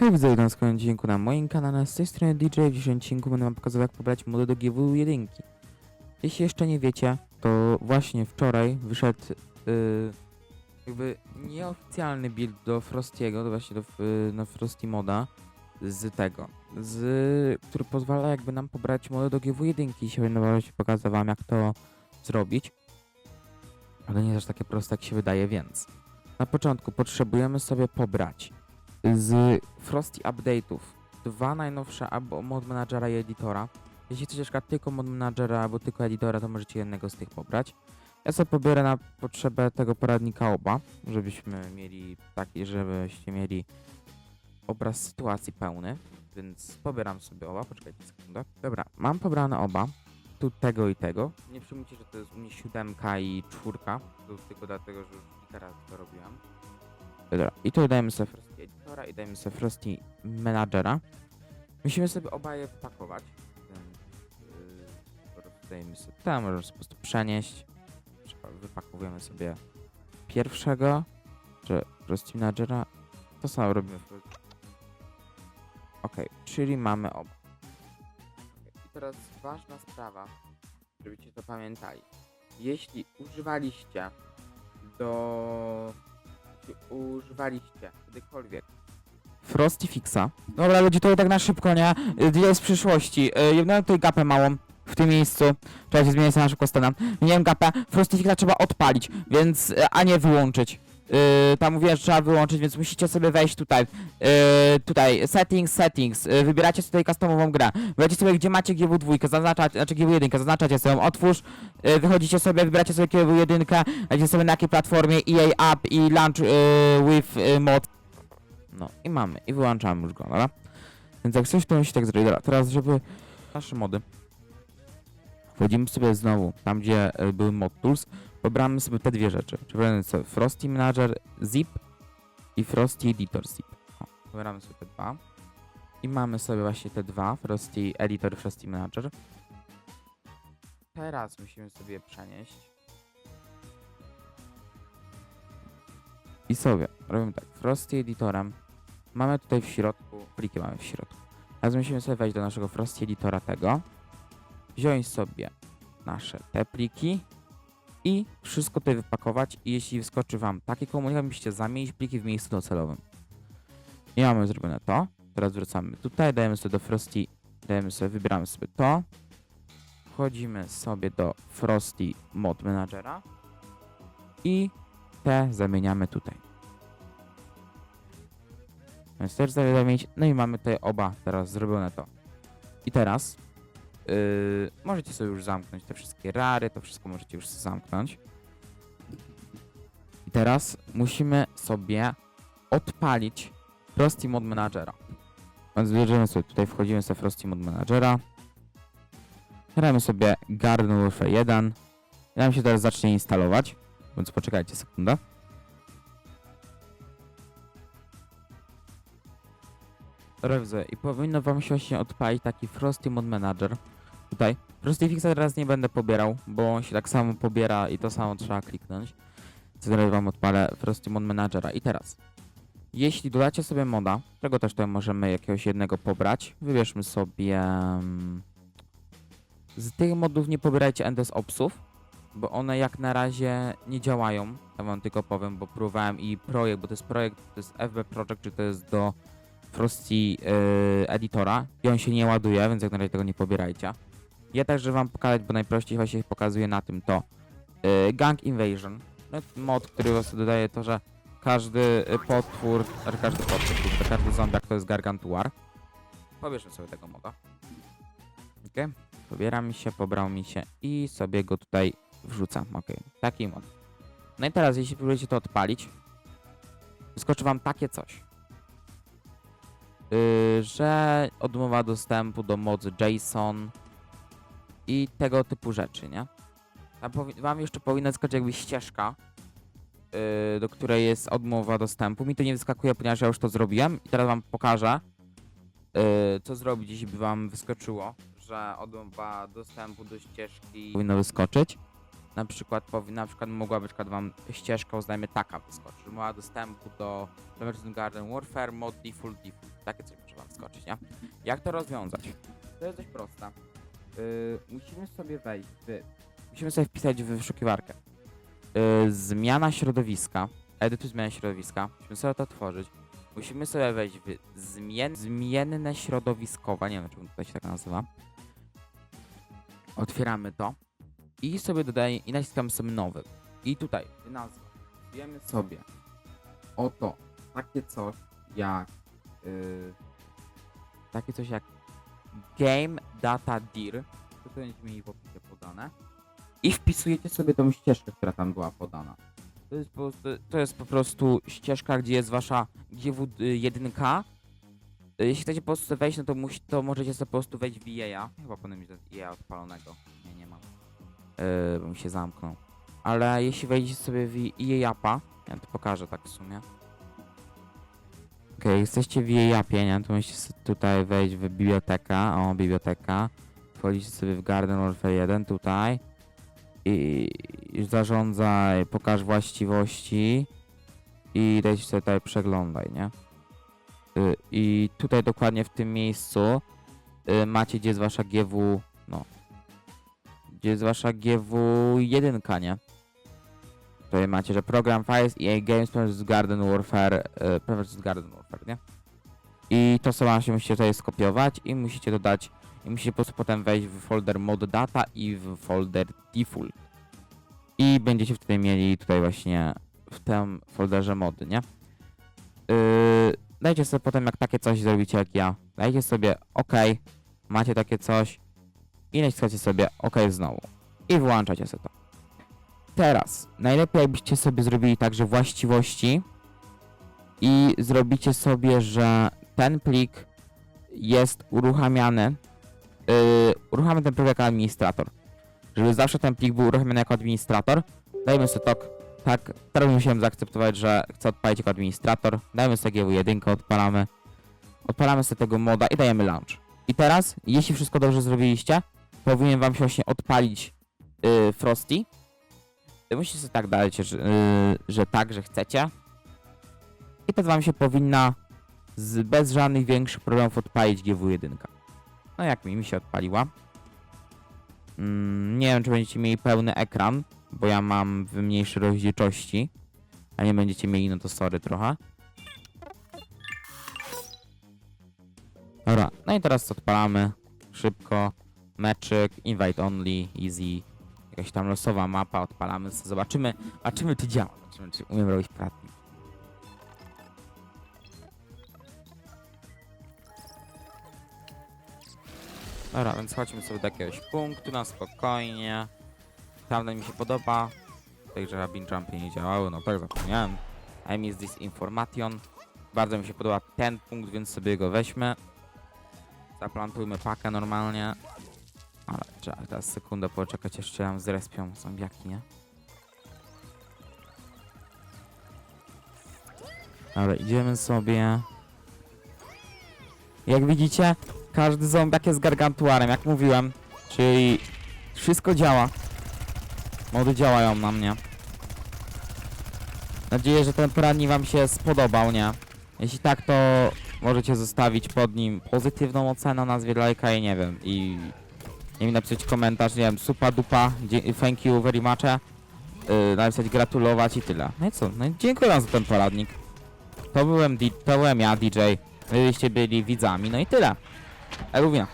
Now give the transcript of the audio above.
Hej, widzę na kolejnym odcinku na moim kanale, z tej strony DJ. W dzisiejszym odcinku będę wam pokazywał jak pobrać mody do GW1. Jeśli jeszcze nie wiecie, to właśnie wczoraj wyszedł yy, jakby nieoficjalny build do Frostiego, to właśnie do yy, na Frosty moda z tego, z, który pozwala jakby nam pobrać mody do GW1. Dzisiaj będę pokazał wam jak to zrobić. Ale nie jest aż takie proste jak się wydaje, więc na początku potrzebujemy sobie pobrać z Frosty Update'ów dwa najnowsze albo Mod Managera i Editora. Jeśli chcecie przykład tylko Mod Managera albo tylko Editora, to możecie jednego z tych pobrać. Ja sobie pobiorę na potrzebę tego poradnika oba, żebyśmy mieli taki, żebyście mieli obraz sytuacji pełny, więc pobieram sobie oba, poczekajcie sekundę. Dobra, mam pobrane oba, tu tego i tego. Nie przyjmujcie, że to jest u mnie siódemka i czwórka, to tylko dlatego, że już razy to robiłem. Dobra, i tu dajemy sobie Frosty Editora i dajemy sobie Frosty Managera. Musimy sobie obaje wpakować. Prostu dajemy sobie tam, możemy sobie po prostu przenieść. Wypakowujemy sobie pierwszego, czy Frosty Managera. To samo robimy Ok, czyli mamy oba. I teraz ważna sprawa, żebyście to pamiętali. Jeśli używaliście do używaliście kiedykolwiek Frosty Fixa. Dobra, ludzi, to tak na szybko, nie? Y, Deal z przyszłości. Yy, Jedną tutaj gapę małą w tym miejscu. Czekajcie, zmienię sobie naszego stana. Miałem gapę. Frosty Fixa trzeba odpalić, więc, y, a nie wyłączyć. Yy, tam mówię, że trzeba wyłączyć, więc musicie sobie wejść tutaj. Yy, tutaj, settings, settings. Yy, wybieracie sobie customową grę. Wybieracie sobie, gdzie macie GW2, zaznaczacie, znaczy GW1, zaznaczacie sobie otwórz. Yy, wychodzicie sobie, wybieracie sobie GW1, dajcie sobie na jakiej platformie EA App i Launch yy, with yy, mod. No i mamy, i wyłączamy już go, dobra? Więc jak coś, to musi tak zrobić. Dobra, teraz żeby nasze mody. Wchodzimy sobie znowu tam, gdzie y, były mod tools. Pobramy sobie te dwie rzeczy. Sobie Frosty Manager Zip i Frosty Editor Zip. Pobieramy sobie te dwa. I mamy sobie właśnie te dwa, Frosty Editor i Frosty Manager. Teraz musimy sobie przenieść. I sobie robimy tak, Frosty Editorem. Mamy tutaj w środku, pliki mamy w środku. Teraz musimy sobie wejść do naszego Frosty Editora tego. Wziąć sobie nasze te pliki i wszystko tutaj wypakować i jeśli wyskoczy wam taki komunikat, musicie zamienić pliki w miejscu docelowym. I mamy zrobione to. Teraz wracamy tutaj, dajemy sobie do Frosty, dajemy sobie, wybieramy sobie to. Wchodzimy sobie do Frosty Mod Managera i te zamieniamy tutaj. Więc też zamienić, no i mamy tutaj oba teraz zrobione to. I teraz Yy, możecie sobie już zamknąć te wszystkie rary, to wszystko możecie już zamknąć. I teraz musimy sobie odpalić Frosty Mod Managera. Więc wybierzemy sobie, tutaj wchodzimy sobie Frosty Mod Managera. Gramy sobie Garden Warfare 1. I nam się teraz zacznie instalować, więc poczekajcie sekundę. Dobrze, i powinno wam się właśnie odpalić taki Frosty Mod Manager. Tutaj. Frosty Fixa teraz nie będę pobierał, bo on się tak samo pobiera i to samo trzeba kliknąć. Co teraz wam odpalę Frosty Mod Managera. I teraz. Jeśli dodacie sobie moda, czego też tutaj możemy jakiegoś jednego pobrać, wybierzmy sobie... mm, Z tych modów nie pobierajcie Endes Opsów, bo one jak na razie nie działają. To wam tylko powiem, bo próbowałem i projekt, bo to jest projekt, to jest FB Project, czy to jest do Frosty yy, editora i on się nie ładuje, więc jak na razie tego nie pobierajcie. Ja także wam pokazać, bo najprościej właśnie pokazuje na tym to yy, Gang Invasion. No, mod, który właśnie dodaje to, że każdy y, potwór, znaczy każdy potwór, każdy zombiak to jest Gargantuar. Pobierzmy sobie tego moda. Ok, pobiera mi się, pobrał mi się i sobie go tutaj wrzucam. Ok, taki mod. No i teraz, jeśli próbujecie to odpalić, wyskoczy wam takie coś. Yy, że odmowa dostępu do mocy JSON i tego typu rzeczy, nie? Tam wam jeszcze powinna skoczyć jakby ścieżka, yy, do której jest odmowa dostępu. Mi to nie wyskakuje, ponieważ ja już to zrobiłem i teraz wam pokażę, yy, co zrobić, jeśli by wam wyskoczyło, że odmowa dostępu do ścieżki powinno wyskoczyć. Na przykład, powi- na przykład mogłaby na przykład wam ścieżka, uznajmy taka wyskoczyć. Odmowa dostępu do Emergency Garden Warfare, mod default default. Takie coś może wam skoczyć, nie? Jak to rozwiązać? To jest dość proste. Yy, musimy sobie wejść w... Musimy sobie wpisać w wyszukiwarkę. Yy, zmiana środowiska. Edytuj zmianę środowiska. Musimy sobie to otworzyć. Musimy sobie wejść w zmien... zmienne środowiskowe. Nie wiem, czemu tutaj się tak nazywa. Otwieramy to. I sobie dodaję... I naciskamy sobie nowy. I tutaj nazwa. Wiemy sobie oto takie coś jak yy, takie coś jak game data dir to to będziecie mieli w opisie podane i wpisujecie sobie tą ścieżkę, która tam była podana. To jest po prostu, to jest po prostu ścieżka, gdzie jest wasza GW1K. Y, Jeśli chcecie po prostu wejść, no to, musi, to możecie sobie po prostu wejść w EA. Chyba powinien mieć EA odpalonego. Nie, nie mam. Yy, bo mi się zamknął. Ale jeśli wejdziecie sobie w EA-apa, ja to pokażę tak w sumie. Okej, jesteście w EA-apie, nie? To musicie tutaj wejść w bibliotekę. O, biblioteka. Wchodzicie sobie w Garden Warfare 1 tutaj. I, i zarządzaj, pokaż właściwości. I dajcie sobie tutaj przeglądaj, nie? Y, I tutaj dokładnie w tym miejscu y, macie gdzie jest wasza GW, no. Gdzie jest wasza GW1, nie? Tutaj macie, że program files EA Games vs Garden Warfare, vs Garden Warfare, nie? I to sobie się musicie tutaj skopiować i musicie dodać, i musicie po prostu potem wejść w folder mod data i w folder default. I będziecie wtedy mieli tutaj właśnie w tym folderze mody, nie? Yy, dajcie sobie potem, jak takie coś zrobicie jak ja, dajcie sobie OK, macie takie coś i naciskacie sobie OK znowu i wyłączacie sobie to. Teraz, najlepiej jakbyście sobie zrobili także właściwości i zrobicie sobie, że ten plik jest uruchamiany, yy, uruchamiamy ten plik jako administrator. Żeby zawsze ten plik był uruchamiany jako administrator, dajmy sobie tok, tak, teraz musiałem zaakceptować, że chcę odpalić jako administrator, dajmy sobie GW1, odpalamy, odpalamy sobie tego moda i dajemy launch. I teraz, jeśli wszystko dobrze zrobiliście, powinien wam się właśnie odpalić yy, Frosty, Musicie sobie tak dać, że, yy, że tak, że chcecie. I to wam się powinna z, bez żadnych większych problemów odpalić GW1. No jak mi, mi się odpaliła. Mm, nie wiem, czy będziecie mieli pełny ekran, bo ja mam w mniejszej rozdzielczości. A nie będziecie mieli, no to sorry trochę. Dobra, no i teraz odpalamy szybko. Meczyk, invite only, easy jakaś tam losowa mapa, odpalamy, zobaczymy, zobaczymy czy działa, zobaczymy czy umiem robić pratnik. Dobra, więc chodźmy sobie do jakiegoś punktu na spokojnie. Tamten mi się podoba. Także Rabin Jumpy nie działały, no tak zapomniałem. I miss this information. Bardzo mi się podoba ten punkt, więc sobie go weźmy. Zaplantujmy pakę normalnie. Trzeba teraz sekundę poczekać, jeszcze nam zrespią zombiaki, nie? Dobra, idziemy sobie. Jak widzicie, każdy zombiak jest gargantuarem, jak mówiłem. Czyli wszystko działa. Mody działają na mnie. Nadzieję, że ten poradnik wam się spodobał, nie? Jeśli tak, to możecie zostawić pod nim pozytywną ocenę, nazwie lajka i nie wiem, i nie wiem, napisać komentarz, nie wiem, supa dupa, thank you very much, yy, napisać gratulować i tyle. No i co, no i dziękuję za ten poradnik. To byłem, to byłem ja, DJ, wy byście byli widzami, no i tyle. Elubina.